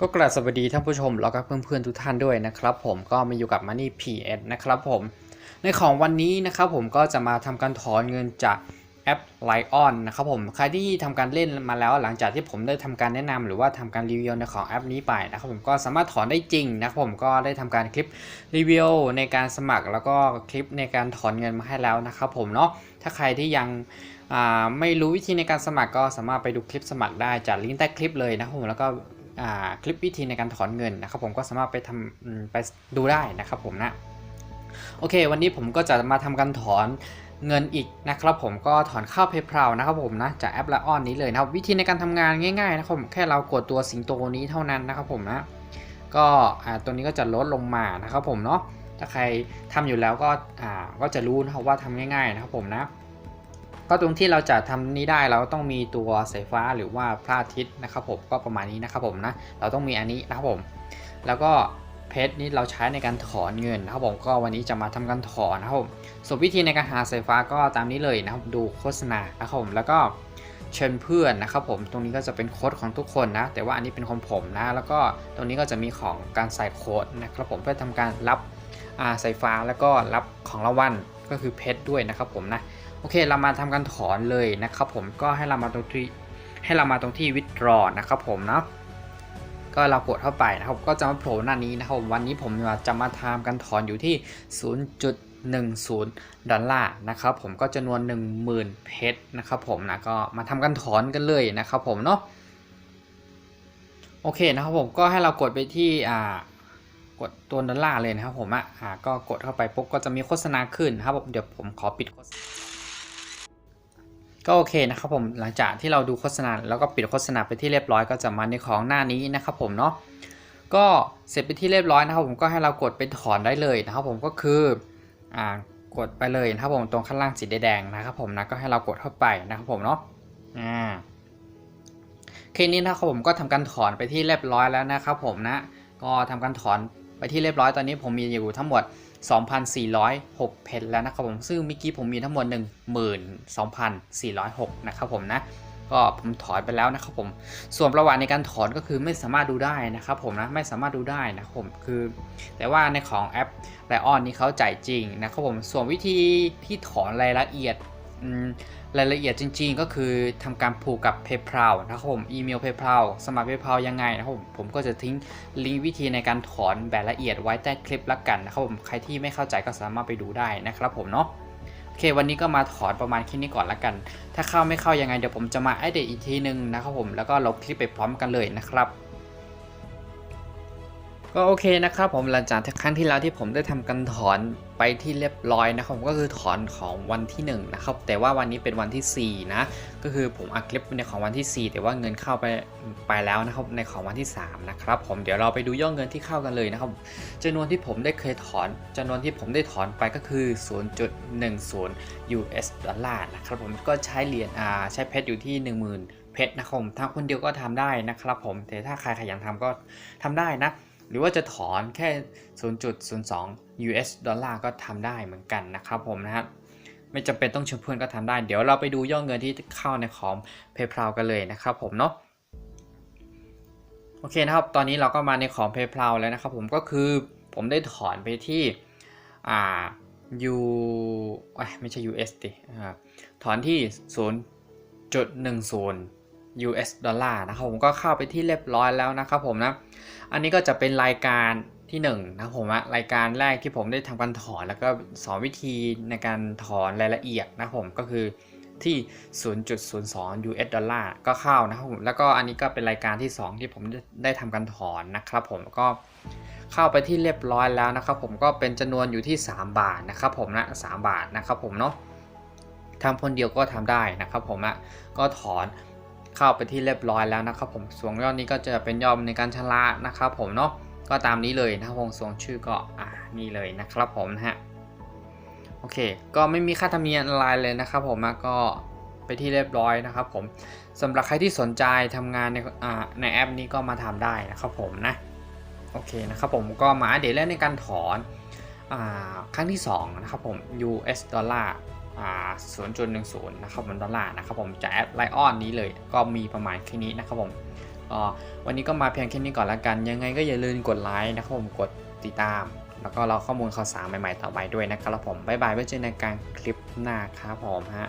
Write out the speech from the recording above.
ก็กราบสวัสดีท่านผู้ชมแล้วก็เพื่อนๆทุกท่านด้วยนะครับผมก็มาอยู่กับ Money PS นะครับผม ในของวันนี้นะครับผมก็จะมาทำการถอนเงินจากแอป Lion นะครับผมใครที่ทำการเล่นมาแล้วหลังจากที่ผมได้ทำการแนะนำหรือว่าทำการรีวิวในของแอปนี้ไปนะครับผมก็สามารถถอนได้จริงนะครับผมก็ได้ทำการคลิปรีวิวในการสมัครแล้วก็คลิปในการถอนเงินมาให้แล้วนะครับผมเนาะถ้าใครที่ยังไม่รู้วิธีในการสมัครก็สามารถไปดูคลิปสมัครได้จากลิงก์ใต้คลิปเลยนะครับผมแล้วก็ คลิปวิธีในการถอนเงินนะครับผมก็สามารถไปทำไปดูได้นะครับผมนะโอเค วันนี้ผมก็จะมาทำการถอนเงินอีกนะครับผมก็ถอนเข้า PayPal นะครับผมนะจากแอปละออนนี้เลยนะครับวิธีในการทำงานง่ายๆนะครับผมแค่เรากดตัวสิงโตนี้เท่านั้นนะครับผมนะก็ตัวนี้ก็จะลดลงมานะครับผมเนาะถ้าใครทำอยู่แล้วก็ก็จะรู้นะครับว่าทำง่ายๆนะครับผมนะ ก็ตรงที่เราจะทำนี้ได้เราต้องมีตัวสายฟ้าหรือว่าพระอาทิตย์นะครับผมก็ประมาณนี้นะครับผมนะเราต้องมีอันนี้นะครับผม แล้วก็เพชรนี้เราใช้ในการถอนเงินนะครับผมก็วันนี้จะมาทำการถอนนะครับผมส่วนวิธีในการหาสายฟ้าก็ตามนี้เลยนะครับดูโฆษณานะครับผมแล้วก็เชิญเพื่อนนะครับผมตรงนี้ก็จะเป็นโค้ดของทุกคนนะ แต่ว่าอันนี้เป็นของผมนะ แล้วก็ตรงนี้ก็จะมีของการใส่โค้ดนะครับผมเพื่อทำการรับสายฟ้าแล้วก็รับของรางวัลก็คือเพชรด้วยนะครับผมนะ โอเคเรามาทำการถอนเลยนะครับผมก็ให้เรามาตรงที่ให้เรามาตรงที่ withdraw นะครับผมเนาะก็เรากดเข้าไปนะครับก็จะมาโผล่หน้านี้นะครับผมวันนี้ผมจะมาทำการถอนอยู่ที่ 0.10 ดอลลาร์นะครับผมก็จำนวน 10,000 เพชรนะครับผมนะก็มาทำการถอนกันเลยนะครับผมเนาะโอเคนะครับผมก็ให้เรากดไปที่อ่ากดตัวดอลลาร์เลยนะครับผมอะก็กดเข้าไปปุ๊บก็จะมีโฆษณาขึ้นนะครับผมเดี๋ยวผมขอปิดโฆษณา ก็โอเคนะครับผมหลังจากที่เราดูโฆษณาแล้วก็ปิดโฆษณาไปที่เรียบร้อยก็จะมาในของหน้านี้นะครับผมเนาะก็เสร็จไปที่เรียบร้อยนะครับผมก็ให้เรากดไปถอนได้เลยนะครับผมก็คืออ่ากดไปเลยนะครับผมตรงข้างล่างสีแดงนะครับผมนะก็ให้เรากดเข้าไปนะครับผมเนาะอ่าเคนี้นะครับผมก็ทำการถอนไปที่เรียบร้อยแล้วนะครับผมนะก็ทำการถอนไปที่เรียบร้อยตอนนี้ผมมีอยู่ทั้งหมด 2,406 เพนแล้วนะครับผมซึ่งเมื่อกี้ผมมีทั้งหมด 12,406 นะครับผมนะก็ผมถอนไปแล้วนะครับผม ส่วนประวัติในการถอนก็คือไม่สามารถดูได้นะครับผมนะไม่สามารถดูได้นะครับผมคือ แต่ว่าในของแอปไลออนนี้เขาจ่ายจริงนะครับผมส่วนวิธีที่ถอนรายละเอียดอืม รายละเอียดจริงๆ ก็คือทำการผูกกับ PayPal นะครับผมอีเมล PayPal สมัคร PayPal ยังไงนะครับผมผมก็จะทิ้งลิงก์วิธีในการถอนแบบละเอียดไว้ใต้คลิปละกันนะครับผมใครที่ไม่เข้าใจก็สามารถไปดูได้นะครับผมเนาะโอเควันนี้ก็มาถอนประมาณแค่นี้ก่อนละกัน ถ้าเข้าไม่เข้ายังไงเดี๋ยวผมจะมาอัปเดตอีกทีนึงนะครับผมแล้วก็ลบคลิปไปพร้อมกันเลยนะครับ ก็โอเคนะครับผมหลังจากครั้งที่แล้วที่ผมได้ทำการถอนไปที่เรียบร้อยนะครับผมก็คือถอนของวันที่1นงนะครับแต่ว่าวันนี้เป็นวันที่ 4 นะ ก็คือผมอัดคลิปในของวันที่ 4 แต่ว่าเงินเข้าไปไปแล้วนะครับในของวันที่ 3 นะครับผมเดี๋ยวเราไปดูยอดเงินที่เข้ากันเลยนะครับจำนวนที่ผมได้เคยถอนจำนวนที่ผมได้ถอนไปก็คือ 0.10 US ดอลลาร์นะครับผมก็ใช้เหรียญอ่าใช้เพชรอยู่ที่ 10,000 เพชรนะครับผมถ้าคนเดียวก็ทำได้นะครับผมแต่ถ้าใครขยันทำก็ทำได้นะ หรือว่าจะถอนแค่ 0.02 US ดอลลาร์ก็ทำได้เหมือนกันนะครับผมนะครับไม่จำเป็นต้องเชิญเพื่อนก็ทำได้ เดี๋ยวเราไปดูยอดเงินที่เข้าในของ PayPal กันเลยนะครับผมเนาะโอเคนะครับ ตอนนี้เราก็มาในของ PayPal แล้วนะครับผมก็คือผมได้ถอนไปที่อ่า U ไม่ใช่ US ดิถอนที่ 0.10 US ดอลลาร์นะครับผมก็เข้าไปที่เรียบร้อยแล้วนะครับผมนะ อันนี้ก็จะเป็นรายการที่1นงนะผมอะรายการแรกที่ผมได้ทำการถอนแล้วก็สอนวิธีในการถอนรายละเอียดนะผมก็คือที่ 0.02 US ดอลลาร์ก็เข้านะครับผมแล้วก็อันนี้ก็เป็นรายการที่ 2 ที่ผมได้ได้ทำการถอนนะครับผมก็เข้าไปที่เรียบร้อยแล้วนะครับผมก็เป็นจำนวนอยู่ที่ 3 บาทนะครับผมนะ3บาทนะครับผมเนาะทำคนเดียวก็ทำได้นะครับผมอะก็ถอน เข้าไปที่เรียบร้อยแล้วนะครับผมส่วนยอดนี้ก็จะเป็นยอดในการชำระนะครับผมเนาะก็ตามนี้เลยนะครับผมส่วนชื่อก็อ่านี่เลยนะครับผมนะฮะโอเค ก็ไม่มีค่าธรรมเนียมอะไรเลยนะครับผมก็ไปที่เรียบร้อยนะครับผมสำหรับใครที่สนใจทำงานในในแอปนี้ก็มาทำได้นะครับผมนะโอเคนะครับผมก็มาอัปเดี๋ยวเล่นในการถอนอครั้งที่สองนะครับผม US ดอลลาร์ 0.10นะครับมันดอลลาร์นะครับผมจากแอปไลออนนี้เลยก็มีประมาณแค่นี้นะครับผมวันนี้ก็มาเพียงแค่นี้ก่อนละกัน ยังไงก็อย่าลืมกดไลค์นะครับผมกดติดตาม แล้วก็รอข้อมูลข่าวสารใหม่ๆต่อไปด้วยนะครับผมบ๊ายบายไว้เจอกันในการคลิปหน้าครับผมฮะ